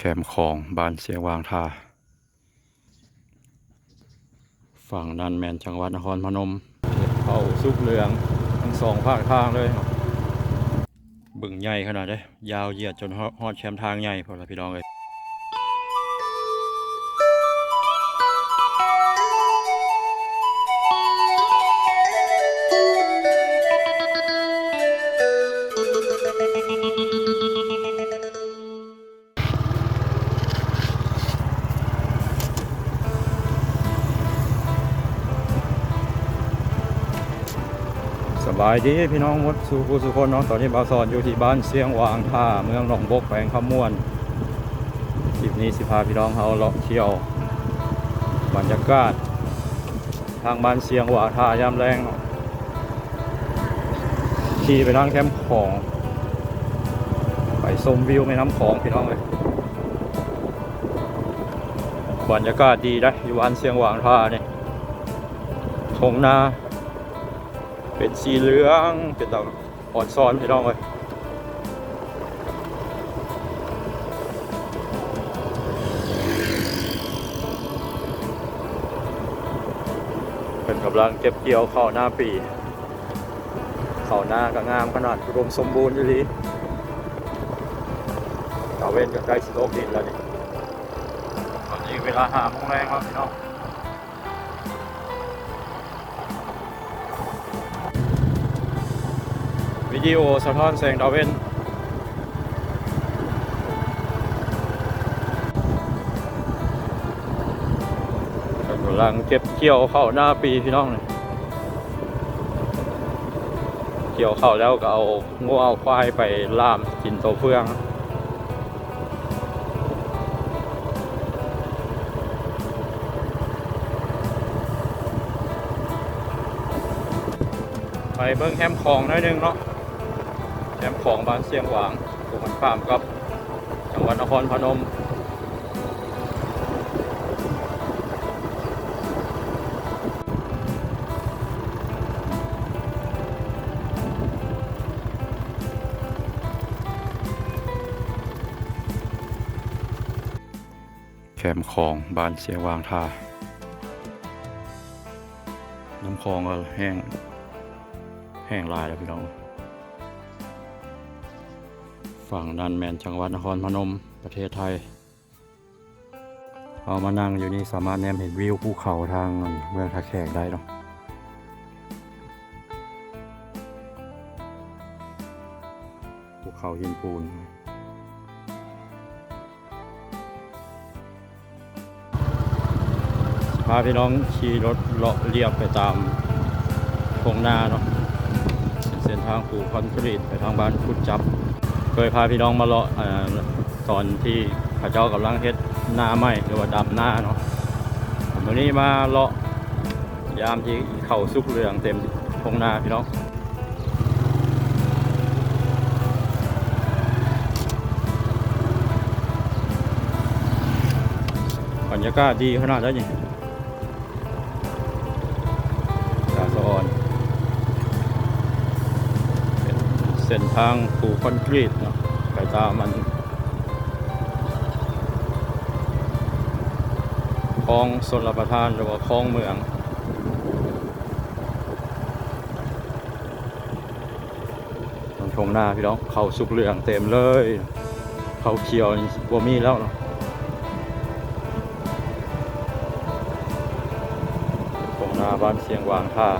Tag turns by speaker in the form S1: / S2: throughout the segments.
S1: แคมป์ของบ้านเสียงวางท่าฝั่งนั้นแมนจังหวัดนครพนมเข้าสุกเหลืองทั้งสองภาคทางเลย บึงใหญ่ขนาดเลยยาวเหยียดจนฮอดแคมป์ทางใหญ่พอละพี่น้องเลยายดีพี่น้องมดสู่ผู้สุคนเนาะตอนนี้บาสอนอยู่ที่บ้านเสียงวางท่าเมืองหนองบกแขวงขมวนคลิปนี้สิพาพี่น้องเขาเลาะเที่ยว บรรยากาศ ทางบ้านเสียงวางท่ายามแรงขี่ไปทางแคมป์ของ ไปชมวิวแม่น้ำของพี่น้องเลยบรรยากาศดีนะอยู่บ้านเสียงวางท่าเนี่ยทงนา เป็นสีเหลืองเป็นดอกอ่อนซ้อนพี่น้องเลยเป็นกำลังเก็บเกี่ยวข้าวหน้าปีข้าวหน้าก็งามขนาดอุดมสมบูรณ์อยู่ดีตาเว้นก็ใกล้สิโตกดินแล้วนี่ตอนนี้เวลาหาโมงแรงแล้วพี่น้อง วิดีโอสะท้อนแสงดาวเวนกำลังเก็บเกี่ยวเข้าวหน้าปีพี่น้องเลยเกี่ยวเข้าวแล้วก็เอางัวเอาควายไปล่ามกินตัวเฟืองไปเบิ้งแคมของหน่อยนึงเนาะ แคมป์ของบ้านเสียงหวางตรงกันข้ามกับจังหวัดนครพนมแคมป์ของบ้านเสียงวางท่า น้ำคลองก็แห้ง แห้งลายแล้วพี่น้อง ฝั่งนันแมนจังหวัดนครพนมประเทศไทยเอามานั่งอยู่นี่สามารถแนมเห็นวิวภูเขาทางเมืองท่าแขกได้เนาะภูเขาหินปูนพาพี่น้องขี่รถเลาะเรียบไปตามทงนาเนาะเป็นเส้นทางปูคอนกรีตไปทางบ้านพุดจับ เคยพาพี่น้องมาเลาะตอนที่เข้าเจ้ากำลังเฮ็ดหน้าไม้หรือว่าดำหน้าเนาะวันนี้มาเลาะยามที่เข่าสุกเหลืองเต็มทงนาพี่น้องบรรยากาศดีขนาดนั้ เส้นทางปูคอนกรีตเนาะไปตามมันคลองสนรประทานหรือว่าคลองเมืองตรงทงหน้าพี่น้องเขาสุกเหลืองเต็มเลย เขาเขียวบ่มีแล้วเนาะทงหน้าบ้านเสียงวางท่า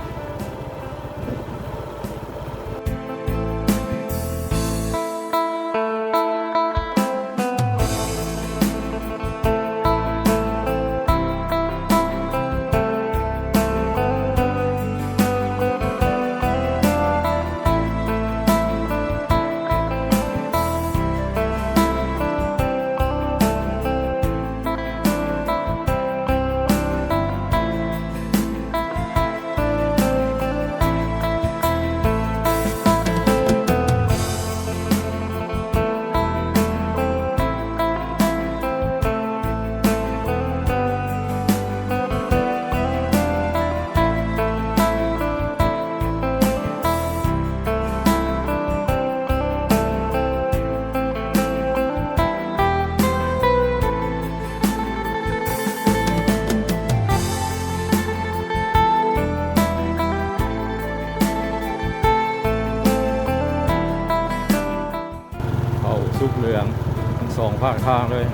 S1: สองภาคทางเลย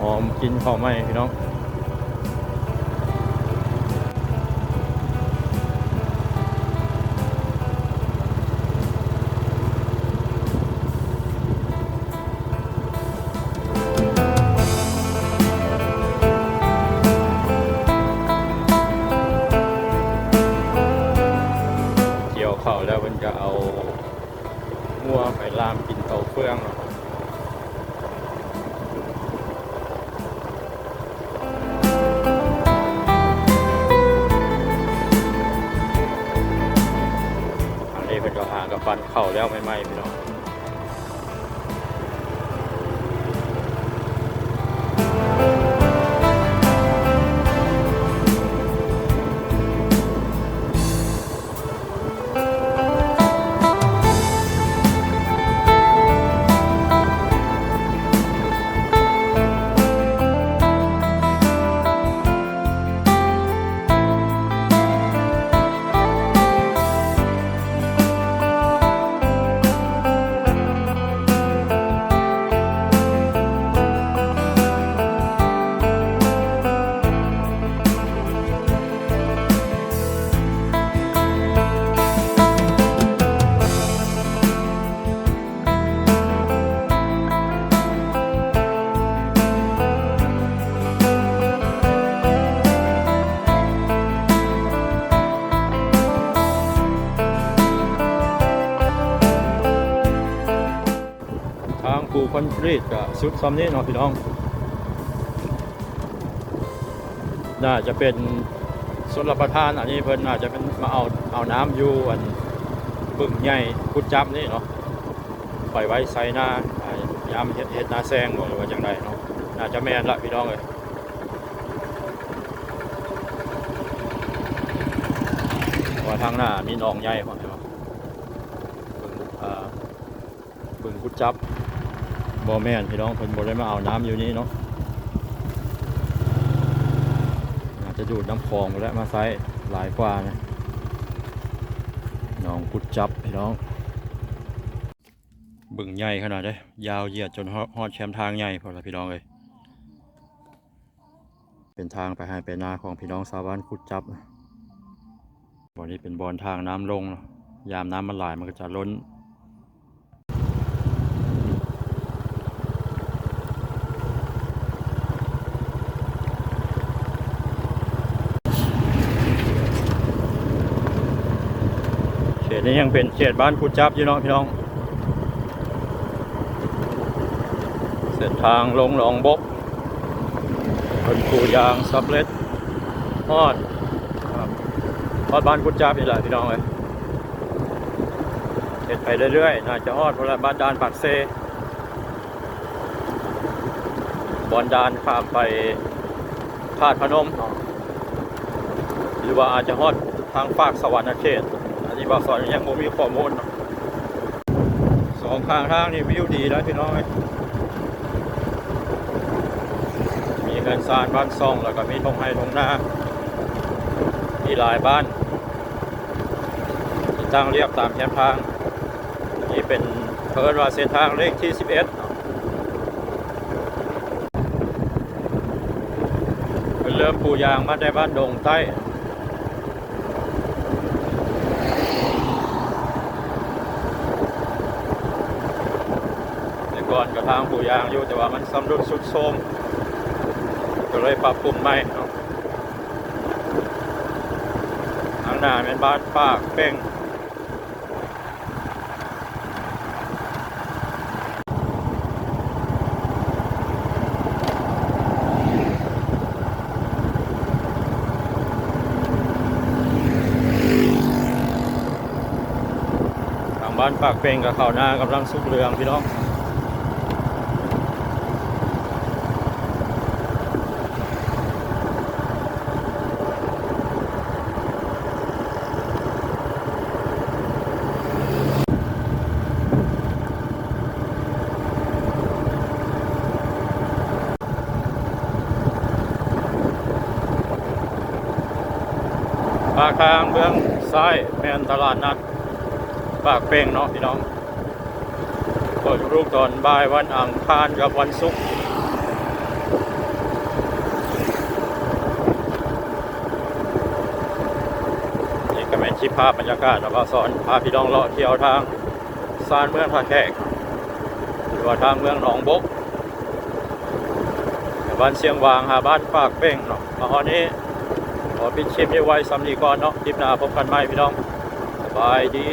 S1: หอมกินข้าวไหมพี่น้อง งัวไปลามกินเตาเฟืองเนาะอันนี้เป็นกระหางกับฟันเข่าแล้วไม่ไหมพี่น้อง รีตกับชุดซ้ำนี้เนาะพี่น้อง น่าจะเป็นส่วนรับประทานอันนี้เพิ่นน่าจะเป็นมาเอาเอาน้ำอยู่อันบึ่งใหญ่กุดจับนี่เนาะปล่อยไว้ใส่หน้ายามเฮ็ดเฮ็ดหน้าแซงบ่หรือว่าจังไดเนาะน่าจะแม่นละพี่น้องเอ้ยว่าทางหน้ามีหนองใหญ่พร้อมใช่ปะบึงอ่าบึงกุดจับ บ่แม่นพี่น้องเพิ่นบ่ได้มาเอาน้ำอยู่นี่เนาะอาจจะดูดน้ำคลองแล้วมาไซหลายกว่านะน้องกุดจับพี่น้อง บึงใหญ่ขนาดเลยยาวเหยียดจนฮอดแชมทางใหญ่พอละพี่น้องเลยเป็นทางไปให้ไปนาของพี่น้องชาวบ้านกุดจับบ่อนี้เป็นบอนทางน้ำลงเนาะยามน้ำมันไหลมันก็จะล้น นี้ยังเป็นเขตบ้านกุจับอยู่เนาะพี่น้อง เส้นทางลงหนองบกเป็นปูยางซับเล็ดฮอดครับฮอดบ้านกุจับนี่แหละพี่น้องเลยเห็นไปเรื่อยๆ น่าจะฮอดพละบ้านดานปากเซบอนดานข้ามไปพาดพนม หรือว่าอาจจะฮอดทางฝากสวรรค์เขต บางส่วนยังบ่มีข้อมูลสองข้างทางนี่วิวดีแล้วพี่น้องเอ้ยมีเงินซานบ้านซ่องแล้วก็มีทงไฮทงหน้ามีหลายบ้านตั้งเรียบตามแคมทาง นี่เป็นเพิ่นว่าเส้นทางเลขที่ 11เนาะเพิ่นเริ่มปูยางมาได้บ้านดงใต้ แต่ก่อนกับ ทางปูยางอยู่แต่ว่ามันสำรุดสุดโทมก็เลยปรับปรุงใหม่เนาะทางหน้าเป็นบ้านปากเป้งทางบ้านปากเป้งกับเขาวหน้ากำลังสุกเรืองพี่น้อง ปากทางเบื้องซ้ายแม่นตลาดนัด ปากเป้งเนาะพี่น้องปิดลูกตอนบ่ายวันอังคารกับวันศุกร์นี่ก็เป็นคลิปภาพบรรยากาศแล้วก็สอนพาพี่น้องเลาะเที่ยวทางซานเมืองท่าแขกหรือว่าทางเมืองหนองบกบ้านเชียงวางหาบ้านปากเป้งเนาะมาฮอดนี้ ขอปิดคลิปนี้ไว้สำนีก่อนเนาะคลิปหน้าพบกันใหม่พี่น้องสบายดี